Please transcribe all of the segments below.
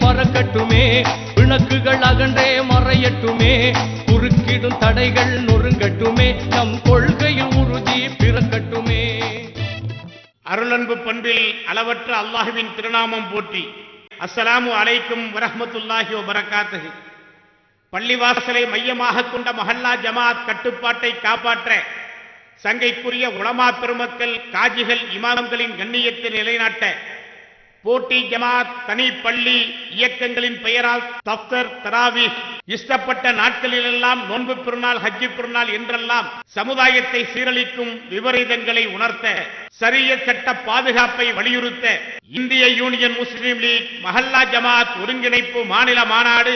பறக்கட்டுமே விளக்குகள் அகன்றே மறையட்டுமே குறுக்கிடும் தடைகள் நொறுங்கட்டுமே நம் கொள்கையில் உறுதி பிறக்கட்டுமே. அருளன்பு பண்பில் அளவற்ற அல்லாஹுவின் திருநாமம் போற்றி அஸ்ஸலாமு அலைக்கும் வரஹமத்துல்லாஹி வபரகாத்துஹு. பள்ளிவாசலை மையமாக கொண்ட மஹல்லா ஜமாத் கட்டுப்பாட்டை காப்பாற்ற சங்கைக்குரிய உளமா பெருமக்கள் காஜிகள் இமாமங்களின் கண்ணியத்தை நிலைநாட்ட போட்டி ஜமாத் தனி பள்ளி இயக்கங்களின் பெயரால் தப்தர் தராவி இஷ்டப்பட்ட நாட்களிலெல்லாம் நோன்பு பெருநாள் ஹஜ்ஜி பெருநாள் என்றெல்லாம் சமுதாயத்தை சீரழிக்கும் விபரீதங்களை உணர்த்த சரிய சட்ட பாதுகாப்பை வலியுறுத்த இந்திய யூனியன் முஸ்லீம் லீக் மஹல்லா ஜமாத் ஒருங்கிணைப்பு மாநில மாநாடு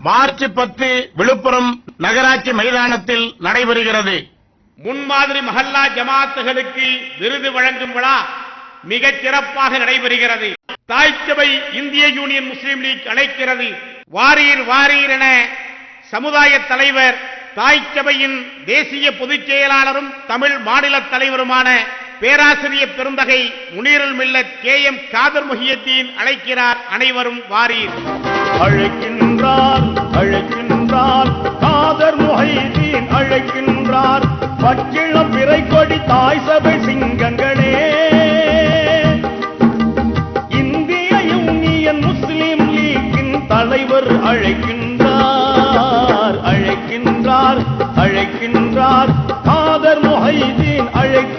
மார்ச் பத்து விழுப்புரம் நகராட்சி மைதானத்தில் நடைபெறுகிறது. முன்மாதிரி மஹல்லா ஜமாத்துகளுக்கு விருது வழங்கும் விழா மிகச் சிறப்பாக நடைபெறுகிறது. தாய்ச்சபை இந்திய யூனியன் முஸ்லீம் லீக் அழைக்கிறது. வாரீர் வாரீர் என சமுதாய தலைவர் தாய்ச்சபையின் தேசிய பொதுச் செயலாளரும் தமிழ் மாநில தலைவருமான பேராசிரியர் பெருந்தகை முனீரல் மில்லத் கே. எம். காதர் முஹியத்தீன் அழைக்கிறார் அனைவரும் வாரீர். அழைக்கின்றார் அழைக்கின்றார் காதர் முஹைதீன் அழைக்கின்றார் பச்சிளம் தலைவர் அழைக்கின்றார் அழைக்கின்றார் அழைக்கின்றார். காதர் முஹைதீன் அழைக்க